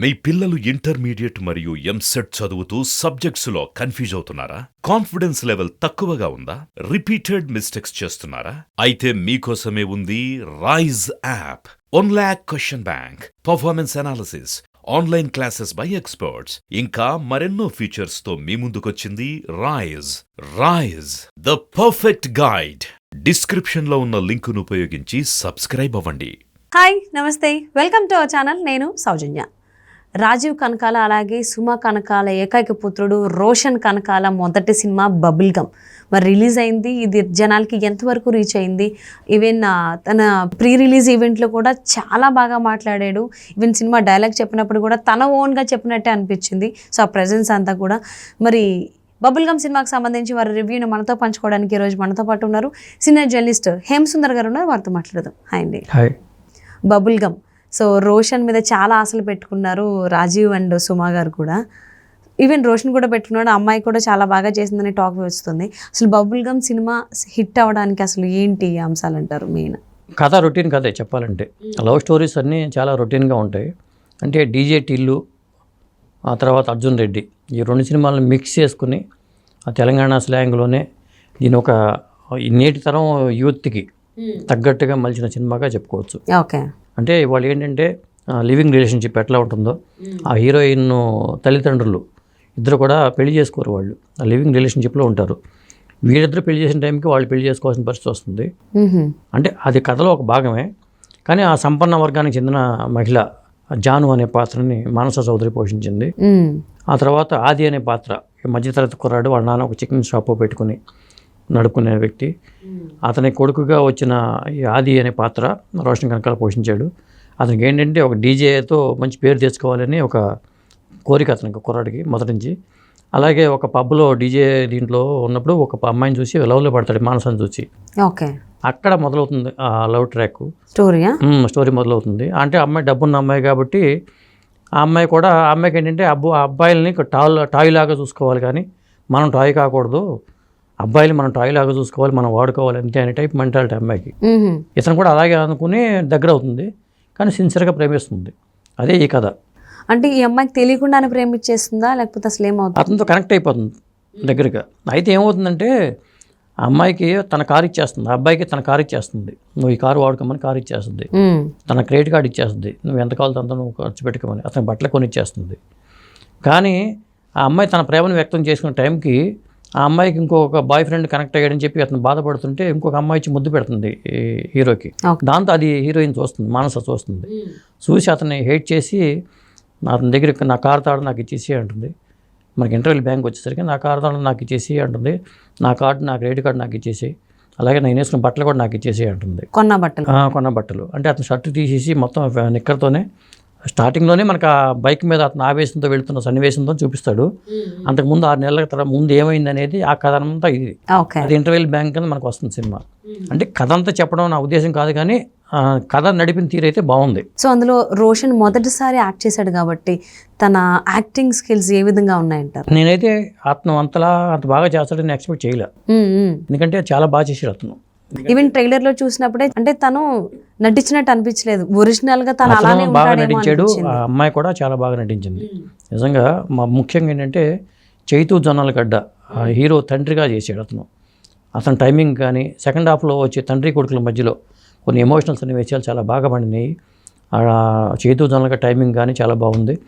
మీ పిల్లలు ఇంటర్మీడియట్ మరియు ఎంసెట్ చదువుతూ సబ్జెక్ట్స్లో కన్ఫ్యూజ్ అవుతున్నారా? కాన్ఫిడెన్స్ లెవెల్ తక్కువగా ఉందా? రిపీటెడ్ మిస్టేక్స్ చేస్తున్నారా? అయితే మీకోసమే ఉంది Rise app one lakh question bank performance analysis online classes by experts ఇంకా మరెన్నో ఫీచర్స్తో మీ ముందుకొచ్చింది Rise Rise the perfect guide డిస్క్రిప్షన్లో ఉన్న లింకును ఉపయోగించి సబ్స్క్రైబ్ అవ్వండి. హాయ్ నమస్తే. వెల్కమ్ టు అవర్ ఛానల్ నేను సౌజన్య. రాజీవ్ కనకాల అలాగే సుమ కనకాల ఏకైక పుత్రుడు రోషన్ కనకాల మొదటి సినిమా బబుల్ గమ్ మరి రిలీజ్ అయింది ఇది జనాలకి ఎంతవరకు రీచ్ అయింది? ఈవెన్ తన ప్రీ రిలీజ్ ఈవెంట్లో కూడా చాలా బాగా మాట్లాడాడు. ఈవెన్ సినిమా డైలాగ్ చెప్పినప్పుడు కూడా తన ఓన్గా చెప్పినట్టే అనిపించింది. సో ఆ ప్రజెన్స్ అంతా కూడా. మరి బబుల్ గమ్ సినిమాకి సంబంధించి వారి రివ్యూని మనతో పంచుకోవడానికి ఈరోజు మనతో పాటు ఉన్నారు. సీనియర్ జర్నలిస్ట్ హేమ్ సుందర్ గారు ఉన్నారు. వారితో మాట్లాడదాం. హాయ్ అండి. Hi. Bubble gum so Roshan మీద చాలా ఆశలు పెట్టుకున్నారు రాజీవ్ అండ్ సుమా గారు కూడా. ఈవెన్ రోషన్ కూడా పెట్టుకున్నాడు అమ్మాయి కూడా చాలా బాగా చేసిందని టాక్ వస్తుంది. అసలు బబుల్ గమ్ సినిమా హిట్ అవ్వడానికి అసలు ఏంటి అంశాలు అంటారు మెయిన్? కథ రొటీన్ కథే చెప్పాలంటే. లవ్ స్టోరీస్ అన్నీ చాలా రొటీన్గా ఉంటాయి. అంటే డీజే టిల్లు ఆ తర్వాత అర్జున్ రెడ్డి ఈ రెండు సినిమాలను మిక్స్ చేసుకుని ఆ తెలంగాణ స్లాంగ్లోనే దీని ఒక నేటి తరం యూత్కి తగ్గట్టుగా మలిచిన సినిమాగా చెప్పుకోవచ్చు. ఓకే అంటే వాళ్ళు ఏంటంటే లివింగ్ రిలేషన్షిప్ ఎట్లా ఉంటుందో ఆ హీరోయిన్ తల్లిదండ్రులు ఇద్దరు కూడా పెళ్ళి చేసుకోరు వాళ్ళు. ఆ లివింగ్ రిలేషన్షిప్లో ఉంటారు. వీళ్ళిద్దరు పెళ్ళి చేసిన టైంకి వాళ్ళు పెళ్ళి చేసుకోవాల్సిన పరిస్థితి వస్తుంది. అంటే అది కథలో ఒక భాగమే. కానీ ఆ సంపన్న వర్గానికి చెందిన మహిళ జాను అనే పాత్రని మానస చౌదరి పోషించింది. ఆ తర్వాత ఆది అనే పాత్ర మధ్యతరగతి కుర్రాడు వాళ్ళ నాన్న ఒక చికెన్ షాప్ పెట్టుకుని నడుపుకునే వ్యక్తి. అతని కొడుకుగా వచ్చిన ఈ ఆది అనే పాత్ర రోషన్ కనకాల పోషించాడు. అతనికి ఏంటంటే ఒక డీజేతో మంచి పేరు తెచ్చుకోవాలని ఒక కోరిక అతనికి కుర్రాడికి మొదటి నుంచి. అలాగే ఒక పబ్లో డీజే దీంట్లో ఉన్నప్పుడు ఒక అమ్మాయిని చూసి లవ్లో పడతాడు మానసాన్ని చూసి. ఓకే. అక్కడ మొదలవుతుంది ఆ లవ్ ట్రాక్. స్టోరీయా? మ్మ్, స్టోరీ మొదలవుతుంది. అంటే అమ్మాయి డబ్బున్న అమ్మాయి కాబట్టి ఆ అమ్మాయి కూడా ఆ అమ్మాయికి ఏంటంటే అబ్బు ఆ అబ్బాయిలని టాయ్ లాగా చూసుకోవాలి కానీ మనం టాయ్ కాకూడదు. అబ్బాయిలు మనం టాయ్ లాగా చూసుకోవాలి మనం వాడుకోవాలి అంతే అనే టైప్ మెంటాలిటీ అమ్మాయికి. ఇతను కూడా అలాగే అనుకుని దగ్గర అవుతుంది కానీ సిన్సియర్గా ప్రేమిస్తుంది. అదే ఈ కథ. అంటే ఈ అమ్మాయికి తెలియకుండానే ప్రేమించేస్తుందా? లేకపోతే అసలు ఏమవుతుంది? అతనితో కనెక్ట్ అయిపోతుంది దగ్గరగా. అయితే ఏమవుతుందంటే ఆ అమ్మాయికి తన కారు ఇచ్చేస్తుంది ఆ అబ్బాయికి తన కారు ఇచ్చేస్తుంది. నువ్వు ఈ కారు వాడుకోమని కారు ఇచ్చేస్తుంది. తన క్రెడిట్ కార్డు ఇచ్చేస్తుంది. నువ్వు ఎంత కావాలో అంత నువ్వు ఖర్చు పెట్టుకోమని అతని బట్టలు కొని ఇచ్చేస్తుంది కానీ ఆ అమ్మాయి తన ప్రేమను వ్యక్తం చేసుకునే టైంకి ఆ అమ్మాయికి ఇంకొక బాయ్ ఫ్రెండ్ కనెక్ట్ అయ్యాడని చెప్పి అతను బాధపడుతుంటే ఇంకొక అమ్మాయి ఇచ్చి ముద్దు పెడుతుంది ఈ హీరోకి. దాంతో అది హీరోయిన్ చూస్తుంది మానస చూస్తుంది. చూసి అతన్ని హేట్ చేసి అతని దగ్గర నా కార్ తాడు నాకు ఇచ్చేసి అంటుంది. మనకి ఇంటర్వ్యూ బ్యాంక్ వచ్చేసరికి నా కార్ తాడు నాకు ఇచ్చేసి అంటుంది. నా కార్డు నా క్రెడిట్ కార్డు నాకు ఇచ్చేసి అలాగే నేను వేసుకున్న బట్టలు కూడా నాకు ఇచ్చేసి అంటుంది. కొన్న బట్టలు. కొన్న బట్టలు. అంటే అతను షర్ట్ తీసేసి మొత్తం నిక్కర్తోనే స్టార్టింగ్లోనే మనకు ఆ బైక్ మీద అతను ఆవేశంతో వెళ్తున్న సన్నివేశంతో చూపిస్తాడు. అంతకుముందు ఆరు నెలల తర్వాత ముందు ఏమైంది అనేది ఆ కథ అంతా ఇది. అది ఇంటర్వెల్ బ్యాంక్ కింద మనకు వస్తుంది సినిమా. అంటే కథ అంతా చెప్పడం నా ఉద్దేశం కాదు కానీ కథ నడిపిన తీరైతే బాగుంది. సో అందులో రోషన్ మొదటిసారి యాక్ట్ చేశాడు కాబట్టి తన యాక్టింగ్ స్కిల్స్ ఏ విధంగా ఉన్నాయంటారు? నేనైతే అతను అంతలా అంత బాగా చేస్తాడని ఎక్స్పెక్ట్ చేయలే. ఎందుకంటే చాలా బాగా చేశాడు అతను. ఈవెన్ ట్రైలర్లో చూసినప్పుడే అంటే తను నటించినట్టు అనిపించలేదు. ఒరిజినల్గా తను అలానే బాగా ఉంటాడేమో నటించాడు. అనిపించింది. ఆ అమ్మాయి కూడా చాలా బాగా నటించింది. నిజంగా మా ముఖ్యంగా ఏంటంటే చైతు జొన్నలగడ్డ ఆ హీరో తండ్రిగా చేశాడు అతను. అతని టైమింగ్ కానీ సెకండ్ హాఫ్లో వచ్చే తండ్రి కొడుకుల మధ్యలో కొన్ని ఎమోషనల్ సన్నివేశాలు చాలా బాగా పండినాయి. ఆ చైతు జొన్నలగడ్డ టైమింగ్ కానీ చాలా బాగుంది.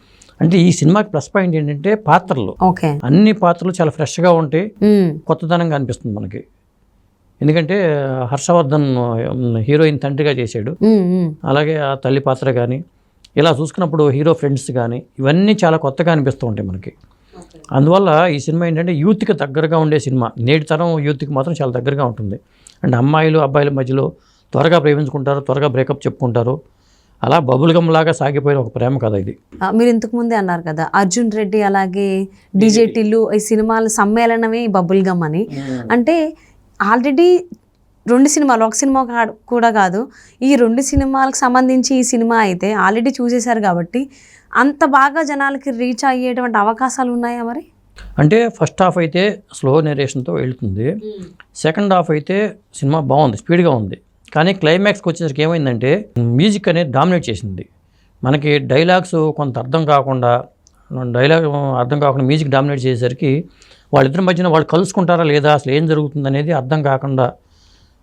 అంటే ఈ సినిమాకి ప్లస్ పాయింట్ ఏంటంటే పాత్రలు. ఓకే అన్ని పాత్రలు చాలా ఫ్రెష్గా ఉంటాయి. మ్మ్. కొత్తదనంగా అనిపిస్తుంది మనకి. ఎందుకంటే హర్షవర్ధన్ హీరోయిన్ తండ్రిగా చేశాడు. అలాగే ఆ తల్లి పాత్ర కానీ ఇలా చూసుకున్నప్పుడు హీరో ఫ్రెండ్స్ కానీ ఇవన్నీ చాలా కొత్తగా అనిపిస్తూ ఉంటాయి మనకి. అందువల్ల ఈ సినిమా ఏంటంటే యూత్కి దగ్గరగా ఉండే సినిమా. నేటి తరం యూత్కి మాత్రం చాలా దగ్గరగా ఉంటుంది. అండ్ అమ్మాయిలు అబ్బాయిల మధ్యలో త్వరగా ప్రేమించుకుంటారు త్వరగా బ్రేకప్ చెప్పుకుంటారు. అలా బబుల్ గమ్ లాగా సాగిపోయిన ఒక ప్రేమ కథ ఇది. మీరు ఇంతకు ముందే అన్నారు కదా అర్జున్ రెడ్డి అలాగే డీజే టిల్లు ఈ సినిమాల సమ్మేళనమే బబుల్ గమ్ అని. అంటే ఆల్రెడీ రెండు సినిమాలు ఒక సినిమా కా- కూడా కాదు. ఈ రెండు సినిమాలకు సంబంధించి ఈ సినిమా అయితే ఆల్రెడీ చూసేశారు కాబట్టి అంత బాగా జనాలకి రీచ్ అయ్యేటువంటి అవకాశాలు ఉన్నాయా మరి? అంటే ఫస్ట్ హాఫ్ అయితే స్లో నెరేషన్తో వెళ్తుంది. సెకండ్ హాఫ్ అయితే సినిమా బాగుంది స్పీడ్గా ఉంది. కానీ క్లైమాక్స్కి వచ్చేసరికి ఏమైందంటే మ్యూజిక్ అనేది డామినేట్ చేసింది. మనకి డైలాగ్స్ కొంత అర్థం కాకుండా డైలాగ్ అర్థం కాకుండా మ్యూజిక్ డామినేట్ చేసేసరికి వాళ్ళిద్దరి మధ్యన వాళ్ళు కలుసుకుంటారా లేదా అసలు ఏం జరుగుతుంది అనేది అర్థం కాకుండా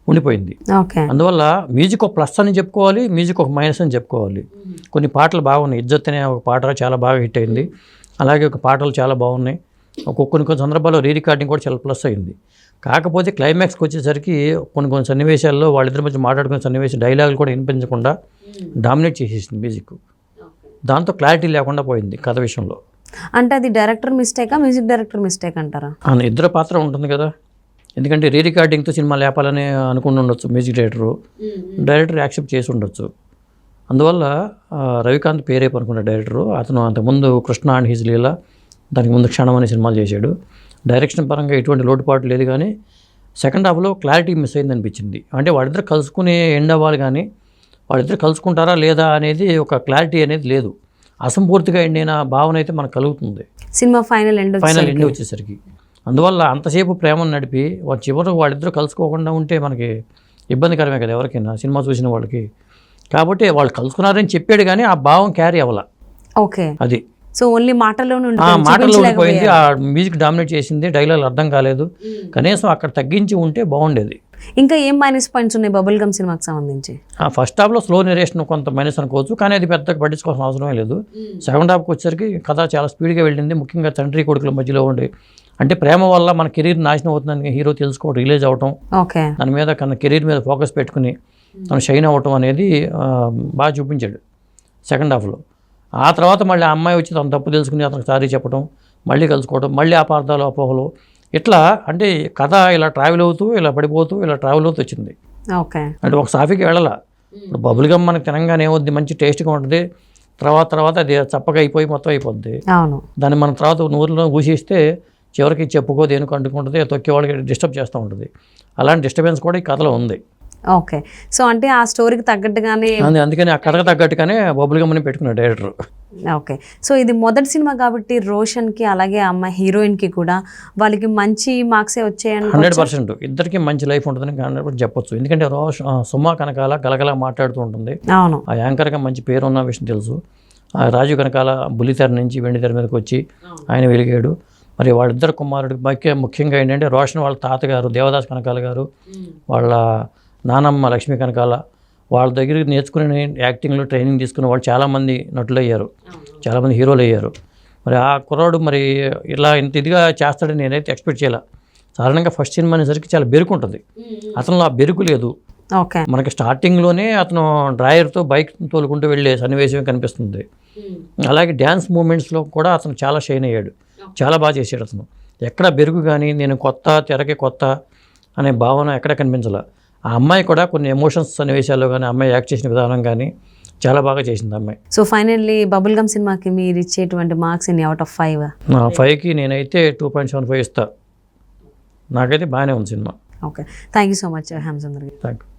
ఉండిపోయింది. అందువల్ల మ్యూజిక్ ఒక ప్లస్ అని చెప్పుకోవాలి మ్యూజిక్ ఒక మైనస్ అని చెప్పుకోవాలి. కొన్ని పాటలు బాగున్నాయి. ఇజ్జత్ అనే ఒక పాట చాలా బాగా హిట్ అయింది. అలాగే ఒక పాటలు చాలా బాగున్నాయి. ఒక కొన్ని కొన్ని సందర్భాల్లో రీ రికార్డింగ్ కూడా చాలా ప్లస్ అయింది. కాకపోతే క్లైమాక్స్కి వచ్చేసరికి కొన్ని కొన్ని సన్నివేశాల్లో వాళ్ళిద్దరి మధ్య మాట్లాడుకునే సన్నివేశం డైలాగులు కూడా వినిపించకుండా డామినేట్ చేసేసింది మ్యూజిక్ దాంతో క్లారిటీ లేకుండా పోయింది కథ విషయంలో. అంటే అది డైరెక్టర్ మిస్టేకా మ్యూజిక్ డైరెక్టర్ మిస్టేక్ అంటారా? ఇద్దరు పాత్ర ఉంటుంది కదా. ఎందుకంటే రీ రికార్డింగ్తో సినిమా లేపాలని అనుకుని ఉండొచ్చు మ్యూజిక్ డైరెక్టరు. డైరెక్టర్ యాక్సెప్ట్ చేసి ఉండొచ్చు. అందువల్ల రవికాంత్ పేరేపు అనుకున్న డైరెక్టరు. అతను అంతకుముందు కృష్ణ అండ్ హిజ్ లీలా దానికి ముందు క్షణం అనే సినిమాలు చేశాడు. డైరెక్షన్ పరంగా ఎటువంటి లోటుపాటు లేదు కానీ సెకండ్ హాఫ్లో క్లారిటీ మిస్ అయింది అనిపించింది అంటే వాళ్ళిద్దరు కలుసుకునే ఎండ్ అవ్వాలి కానీ వాళ్ళిద్దరు కలుసుకుంటారా లేదా అనేది ఒక క్లారిటీ అనేది లేదు. అసంపూర్తిగా ఎండ్ అయిన భావన అయితే మనకు కలుగుతుంది. Cinema final end final end వచ్చేసరికి. అందువల్ల అంతసేపు ప్రేమను నడిపి వాళ్ళ చివరికి వాళ్ళిద్దరూ కలుసుకోకుండా ఉంటే మనకి ఇబ్బందికరమే కదా ఎవరికైనా సినిమా చూసిన వాళ్ళకి. కాబట్టి వాళ్ళు కలుసుకున్నారని చెప్పాడు కానీ ఆ భావం క్యారీ అవ్వాల. ఓకే. అది. సో ఓన్లీ మాటల్లో మాటల్లో ఉండిపోయింది ఆ మ్యూజిక్ డామినేట్ చేసింది డైలాగ్ అర్థం కాలేదు. కనీసం అక్కడ తగ్గించి ఉంటే బాగుండేది. ఇంకా ఏం మైనస్ పాయింట్స్ ఉన్నాయి బబుల్ గమ్ సినిమాకి సంబంధించి? ఆ ఫస్ట్ హాఫ్లో స్లో నెరేషన్ కొంత మైనస్ అనుకోవచ్చు కానీ అది పెద్దగా పట్టించుకోవాల్సిన అవసరమే లేదు. సెకండ్ హాఫ్కి వచ్చేసరికి కథ చాలా స్పీడ్గా వెళ్ళింది ముఖ్యంగా తండ్రి కొడుకుల మధ్యలో ఉండి. అంటే ప్రేమ వల్ల మన కెరీర్ నాశనం అవుతుందని హీరో తెలుసుకోవడం రిలీజ్ అవటం ఓకే. దాని మీద కన్నా కెరీర్ మీద ఫోకస్ పెట్టుకుని తను షైన్ అవ్వటం అనేది బాగా చూపించాడు సెకండ్ హాఫ్లో ఆ తర్వాత మళ్ళీ ఆ అమ్మాయి వచ్చి తన తప్పు తెలుసుకుని అతనికి సారీ చెప్పడం మళ్ళీ కలుసుకోవడం మళ్ళీ అపార్థాలు అపోహలు ఇట్లా అంటే కథ ఇలా ట్రావెల్ అవుతూ ఇలా పడిపోతూ ఇలా ట్రావెల్ అవుతూ వచ్చింది. ఓకే. అంటే ఒక సాఫీకి వెళ్ళాల. ఇప్పుడు బబుల్ గమ్ మనకి తినంగానే ఏమవుద్ది మంచి టేస్ట్గా ఉంటుంది. తర్వాత తర్వాత అది చప్పగా అయిపోయి మొత్తం అయిపోద్ది. అవును. దాన్ని మనం తర్వాత నూరులో ఊసేస్తే చివరికి చెప్పుకో దేనికి అంటుకుంటుంది తొక్కే వాళ్ళకి డిస్టర్బ్ చేస్తూ ఉంటుంది. అలాంటి డిస్టర్బెన్స్ కూడా ఈ కథలో ఉంది. ఓకే. సో అంటే ఆ స్టోరీకి తగ్గట్టుగానే అందు- అందుకని ఆ కథకు తగ్గట్టుగానే బబుల్ గమ్ అని పెట్టుకున్నాడు డైరెక్టర్. ఓకే. సో ఇది మొదటి సినిమా కాబట్టి రోషన్కి అలాగే అమ్మాయి హీరోయిన్కి కూడా వాళ్ళకి మంచి మార్క్సే వచ్చాయని హండ్రెడ్ పర్సెంట్. ఇద్దరికి మంచి లైఫ్ ఉంటుందని హండ్రెడ్ పర్సెంట్ చెప్పొచ్చు. ఎందుకంటే రోష్ ఆ, సుమ కనకాల గలగల మాట్లాడుతూ ఉంటుంది. అవును. ఆ యాంకర్గా మంచి పేరు ఉన్న విషయం తెలుసు. ఆ రాజు కనకాల బుల్లితెర నుంచి వెండితెర మీదకి వచ్చి ఆయన వెలిగాడు. మరి వాళ్ళిద్దరు కుమారుడు ముఖ్య ముఖ్యంగా ఏంటంటే రోషన్ వాళ్ళ తాతగారు దేవదాస్ కనకాల గారు వాళ్ళ నానమ్మ లక్ష్మీ కనకాల వాళ్ళ దగ్గర నేర్చుకుని యాక్టింగ్లో ట్రైనింగ్ తీసుకున్న వాళ్ళు చాలామంది నటులు అయ్యారు చాలామంది హీరోలు అయ్యారు మరి ఆ కుర్రాడు మరి ఇలా ఇంత ఇదిగా చేస్తాడని నేనైతే ఎక్స్పెక్ట్ చేయాల. సాధారణంగా ఫస్ట్ సినిమా అనేసరికి చాలా బెరుకు ఉంటుంది అతను ఆ బెరుకు లేదు. ఓకే. మనకి స్టార్టింగ్లోనే అతను డ్రైవర్తో బైక్ తోలుకుంటూ వెళ్ళే సన్నివేశం కనిపిస్తుంది. అలాగే డ్యాన్స్ మూమెంట్స్లో కూడా అతను చాలా షైన్ అయ్యాడు. చాలా బాగా చేశాడు అతను. ఎక్కడ బెరుగు కానీ నేను కొత్త తెరకి కొత్త అనే భావన ఎక్కడ కనిపించాల. ఆ అమ్మాయి కూడా కొన్ని ఎమోషన్స్ సన్నివేశాల్లో కానీ అమ్మాయి యాక్ట్ చేసిన విధానం కానీ చాలా బాగా చేసింది అమ్మాయి. సో ఫైనల్లీ బబుల్ గమ్ సినిమాకి మీరు ఇచ్చేటువంటి మార్క్స్ ఎన్ని? అవుట్ ఆఫ్ ఫైవ్ నా ఫైవ్కి నేనైతే టూ పాయింట్ సెవెన్ ఫైవ్ ఇస్తా. నాకైతే బాగానే ఉంది cinema okay thank you so much గారు థ్యాంక్ యూ